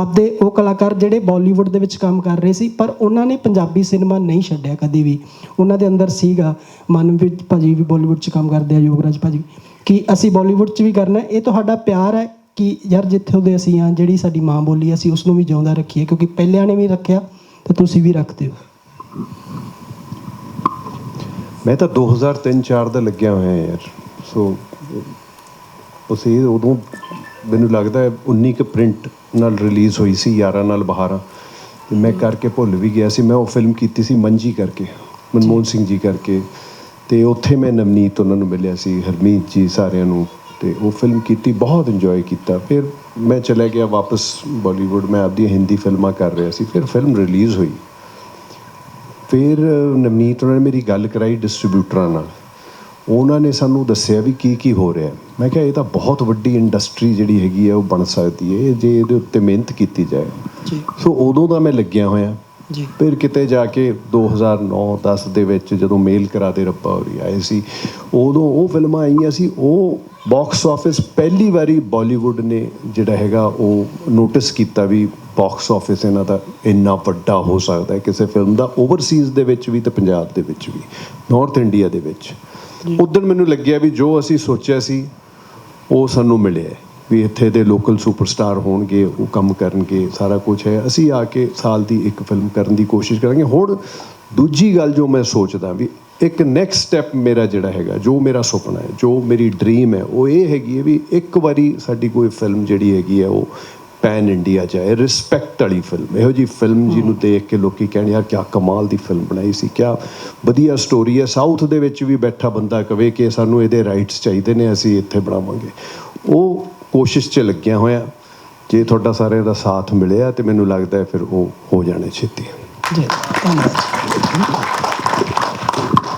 ਪੰਜਾਬ ਦੇ ਉਹ ਕਲਾਕਾਰ ਜਿਹੜੇ ਬਾਲੀਵੁੱਡ ਦੇ ਵਿੱਚ ਕੰਮ ਕਰ ਰਹੇ ਸੀ, ਪਰ ਉਹਨਾਂ ਨੇ ਪੰਜਾਬੀ ਸਿਨੇਮਾ ਨਹੀਂ ਛੱਡਿਆ ਕਦੇ ਵੀ। ਉਹਨਾਂ ਦੇ ਅੰਦਰ ਸੀਗਾ, ਮਨ ਵਿੱਚ ਭਾਜੀ ਵੀ ਬਾਲੀਵੁੱਡ 'ਚ ਕੰਮ ਕਰਦੇ ਆ, ਯੋਗਰਾਜ ਭਾਜੀ। ਕਿ ਅਸੀਂ ਬਾਲੀਵੁੱਡ 'ਚ ਵੀ ਕਰਨਾ ਇਹ ਤੁਹਾਡਾ ਪਿਆਰ ਹੈ ਕਿ ਯਾਰ ਜਿੱਥੇ ਦੇ ਅਸੀਂ ਆ, ਜਿਹੜੀ ਸਾਡੀ ਮਾਂ ਬੋਲੀ ਅਸੀਂ ਉਸ ਨੂੰ ਵੀ ਜਿਉਂਦਾ ਰੱਖੀਏ, ਕਿਉਂਕਿ ਪਹਿਲਿਆਂ ਨੇ ਵੀ ਰੱਖਿਆ, ਤੇ ਤੁਸੀਂ ਵੀ ਰੱਖਦੇ ਹੋ। ਮੈਂ ਤਾਂ 2003-4 ਦਾ ਲੱਗਿਆ ਹੋਇਆ ਯਾਰ। ਸੋ ਉਸੇ ਉਦੋਂ ਮੈਨੂੰ ਲੱਗਦਾ ਹੈ 19 ਕ ਪ੍ਰਿੰਟ ਨਾਲ ਰਿਲੀਜ਼ ਹੋਈ ਸੀ 11 ਨਾਲ 12 ਤੇ ਮੈਂ ਕਰਕੇ ਭੁੱਲ ਵੀ ਗਿਆ ਸੀ। ਮੈਂ ਉਹ ਫਿਲਮ ਕੀਤੀ ਸੀ ਮੰਜੀ ਕਰਕੇ, ਮਨਮੋਹਨ ਸਿੰਘ ਜੀ ਕਰਕੇ। ਤੇ ਉੱਥੇ ਮੈਂ ਨਵਨੀਤ ਉਹਨਾਂ ਨੂੰ ਮਿਲਿਆ ਸੀ, ਹਰਮੀਤ ਜੀ ਸਾਰਿਆਂ ਨੂੰ। ਤੇ ਉਹ ਫਿਲਮ ਕੀਤੀ, ਬਹੁਤ ਇੰਜੋਏ ਕੀਤਾ। ਫਿਰ ਮੈਂ ਚਲਾ ਗਿਆ ਵਾਪਸ ਬਾਲੀਵੁੱਡ ਮੈਂ ਆਪਦੀਆਂ ਹਿੰਦੀ ਫਿਲਮਾਂ ਕਰ ਰਿਹਾ ਸੀ। ਫਿਰ ਫਿਲਮ ਰਿਲੀਜ਼ ਹੋਈ। ਫਿਰ ਨਵਨੀਤ ਉਹਨਾਂ ਨੇ ਮੇਰੀ ਗੱਲ ਕਰਾਈ ਡਿਸਟ੍ਰੀਬਿਊਟਰਾਂ ਨਾਲ। ਉਹਨਾਂ ਨੇ ਸਾਨੂੰ ਦੱਸਿਆ ਵੀ ਕੀ ਕੀ ਹੋ ਰਿਹਾ ਮੈਂ ਕਿਹਾ ਇਹ ਤਾਂ ਬਹੁਤ ਵੱਡੀ ਇੰਡਸਟਰੀ ਜਿਹੜੀ ਹੈਗੀ ਹੈ ਉਹ ਬਣ ਸਕਦੀ ਹੈ ਜੇ ਇਹਦੇ ਉੱਤੇ ਮਿਹਨਤ ਕੀਤੀ ਜਾਏ। ਜੀ। ਸੋ ਉਦੋਂ ਦਾ ਮੈਂ ਲੱਗਿਆ ਹੋਇਆ। ਜੀ। ਫਿਰ ਕਿਤੇ ਜਾ ਕੇ 2009-10 ਦੇ ਵਿੱਚ ਜਦੋਂ ਮੇਲ ਕਰਾ ਦੇ ਰੱਬਾ ਹੋਰੀ ਆਏ ਸੀ ਉਦੋਂ ਉਹ ਫਿਲਮਾਂ ਆਈਆਂ ਸੀ ਉਹ ਬਾਕਸ ਆਫਿਸ ਪਹਿਲੀ ਵਾਰੀ ਬਾਲੀਵੁੱਡ ਨੇ ਜਿਹੜਾ ਹੈਗਾ ਉਹ ਨੋਟਿਸ ਕੀਤਾ ਵੀ ਬਾਕਸ ਆਫਿਸ ਇਹਨਾਂ ਦਾ ਇੰਨਾ ਵੱਡਾ ਹੋ ਸਕਦਾ ਹੈ। ਕਿਸੇ ਫਿਲਮ ਦਾ ਓਵਰਸੀਜ਼ ਦੇ ਵਿੱਚ ਵੀ ਤੇ ਪੰਜਾਬ ਦੇ ਵਿੱਚ ਵੀ ਨਾਰਥ ਇੰਡੀਆ ਦੇ ਵਿੱਚ। ਉਦੋਂ ਮੈਨੂੰ ਲੱਗਿਆ ਵੀ ਜੋ ਅਸੀਂ ਸੋਚਿਆ ਸੀ, ਉਹ ਸਾਨੂੰ ਮਿਲਿਆ ਵੀ ਇੱਥੇ ਦੇ ਲੋਕਲ ਸੁਪਰਸਟਾਰ ਹੋਣਗੇ, ਉਹ ਕੰਮ ਕਰਨਗੇ, ਸਾਰਾ ਕੁਝ ਹੈ। ਅਸੀਂ ਆ ਕੇ ਸਾਲ ਦੀ ਇੱਕ ਫਿਲਮ ਕਰਨ ਦੀ ਕੋਸ਼ਿਸ਼ ਕਰਾਂਗੇ। ਹੁਣ ਦੂਜੀ ਗੱਲ ਜੋ ਮੈਂ ਸੋਚਦਾ ਵੀ ਇੱਕ ਨੈਕਸਟ ਸਟੈਪ ਮੇਰਾ ਜਿਹੜਾ ਹੈਗਾ, ਜੋ ਮੇਰਾ ਸੁਪਨਾ ਹੈ, ਜੋ ਮੇਰੀ ਡ੍ਰੀਮ ਹੈ, ਉਹ ਇਹ ਹੈਗੀ ਹੈ ਵੀ ਇੱਕ ਵਾਰੀ ਸਾਡੀ ਕੋਈ ਫਿਲਮ ਜਿਹੜੀ ਹੈਗੀ ਹੈ, ਉਹ ਪੈਨ ਇੰਡੀਆ ਜਾਏ ਰਿਸਪੈਕਟ ਵਾਲੀ ਫਿਲਮ ਇਹੋ ਜੀ ਫਿਲਮ ਜਿਹਨੂੰ ਦੇਖ ਕੇ ਲੋਕੀ ਕਹਿਣ ਯਾਰ ਕਿਆ ਕਮਾਲ ਦੀ ਫਿਲਮ ਬਣਾਈ ਸੀ ਕਿਆ ਵਧੀਆ ਸਟੋਰੀ ਹੈ। ਸਾਊਥ ਦੇ ਵਿੱਚ ਵੀ ਬੈਠਾ ਬੰਦਾ ਕਵੇ ਕਿ ਸਾਨੂੰ ਇਹਦੇ ਰਾਈਟਸ ਚਾਹੀਦੇ ਨੇ ਅਸੀਂ ਇੱਥੇ ਬਣਾਵਾਂਗੇ। ਉਹ ਕੋਸ਼ਿਸ਼ 'ਚ ਲੱਗਿਆ ਹੋਇਆ। ਜੇ ਤੁਹਾਡਾ ਸਾਰਿਆਂ ਦਾ ਸਾਥ ਮਿਲਿਆ ਤੇ ਮੈਨੂੰ ਲੱਗਦਾ ਹੈ ਫਿਰ ਉਹ ਹੋ ਜਾਣੇ ਛੇਤੀ। ਜੀ ਧੰਨਵਾਦ।